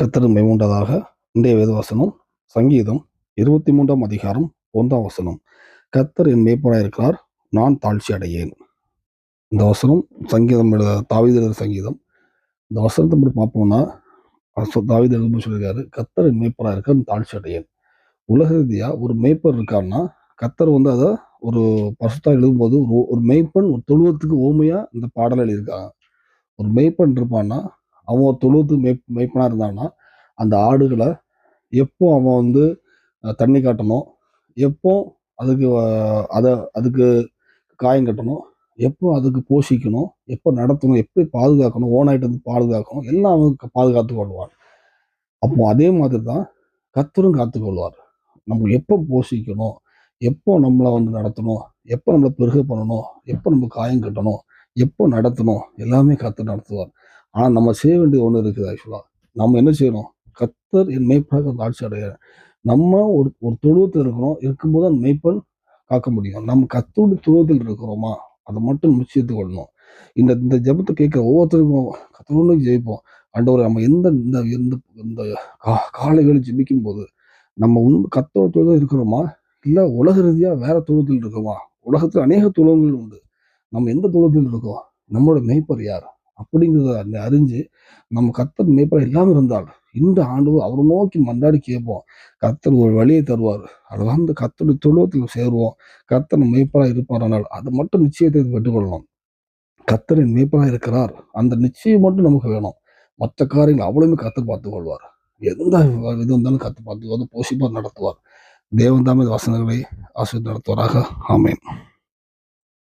கத்தர் மேவுண்டதாக இன்றைய வேதவசனம் சங்கீதம் இருபத்தி மூன்றாம் அதிகாரம் ஒன்றாம் வசனம். கத்தர் என் மேய்ப்பராக இருக்கிறார் நான் தாழ்ச்சி அடையேன். இந்த வசனம் சங்கீதம் எழுத தாவிதர் சங்கீதம். இந்த வசனத்தை பற்றி பார்ப்போம்னா தாவித தாவீது சொல்லியிருக்காரு கத்தர் என் மேய்ப்பராக இருக்கார் தாழ்ச்சி அடையேன். உலக ரீதியாக ஒரு மேய்ப்பர் இருக்காருன்னா கத்தர் வந்து அதை ஒரு பசுத்தா எழுதும்போது ஒரு ஒரு மேய்ப்பன் ஒரு தொழுவத்துக்கு ஓமையாக இந்த பாடல் எழுதியிருக்காங்க. ஒரு மேய்ப்பன் இருப்பான்னா அவன் தொழுது மேய் மேய்ப்பனாக இருந்தான்னா அந்த ஆடுகளை எப்போ அவன் வந்து தண்ணி காட்டணும் எப்போ அதுக்கு அதை அதுக்கு காயம் கட்டணும் எப்போ அதுக்கு போஷிக்கணும் எப்போ நடத்தணும் எப்படி பாதுகாக்கணும் ஓனாயிட்டு வந்து பாதுகாக்கணும் எல்லாம் அவன் பாதுகாத்து கொள்வான். அப்போ அதே மாதிரி தான் கத்தரும் காத்துக்கொள்வார் நம்ம எப்போ போஷிக்கணும் எப்போ நம்மளை வந்து நடத்தணும் எப்போ நம்மளை பெருக பண்ணணும் எப்போ நம்ம காயம் கட்டணும் எப்போ நடத்தணும் எல்லாமே கத்தர் நடத்துவார். ஆனால் நம்ம செய்ய வேண்டியது ஒன்று இருக்குது ஆக்சுவலாக நம்ம என்ன செய்யணும்? கத்தர் என் மெய்ப்பாக ஆட்சி அடைய நம்ம ஒரு ஒரு தொழுவத்தில் இருக்கிறோம். இருக்கும்போது அந்த மெய்ப்பன் காக்க முடியும். நம்ம கத்தோடைய தொழுவத்தில் இருக்கிறோமா? அதை மட்டும் நிச்சயத்து கொள்ளணும். இந்த இந்த ஜெபத்தை கேட்குற ஒவ்வொருத்தருக்கும் கத்தோடு ஜெயிப்போம் அண்டவர் நம்ம எந்த இந்த எந்த இந்த கா- காலைகளை ஜெபிக்கும் போது நம்ம உண்மை கத்தோட தொழுவத்தில் இருக்கிறோமா? இல்லை உலக ரீதியாக வேற தொழுவத்தில் இருக்கோமா உலகத்தில் அநேக தொழுவங்கள் உண்டு. நம்ம எந்த தொழுவத்தில் இருக்கோம் நம்மளோட மெய்ப்பர் யார்? அப்படிங்கிறத அந்த அறிஞ்சு நம்ம கத்தர் மேய்ப்பர் இல்லாமல் இருந்தால் இந்த ஆண்டு அவரை நோக்கி மன்றாடி கேட்போம். கத்தர் ஒரு வழியை தருவார். அது வந்து கத்தருடைய தொழுவத்தில் சேருவோம். கத்தர் மேய்ப்பராக இருப்பாரானால் அது மட்டும் நிச்சயத்தை பெற்றுக்கொள்ளணும். கத்தரின் மேய்ப்பராக இருக்கிறார். அந்த நிச்சயம் மட்டும் நமக்கு வேணும். மற்ற காரியங்கள் அவ்வளவுமே கத்தர் பார்த்து கொள்வார் எந்த இது வந்தாலும் கத்து பார்த்துக்குவார் போஷிப்பாக நடத்துவார். தேவன் தாமே வசனங்களை ஆசிரியர் நடத்துவாராக. ஆமேன்.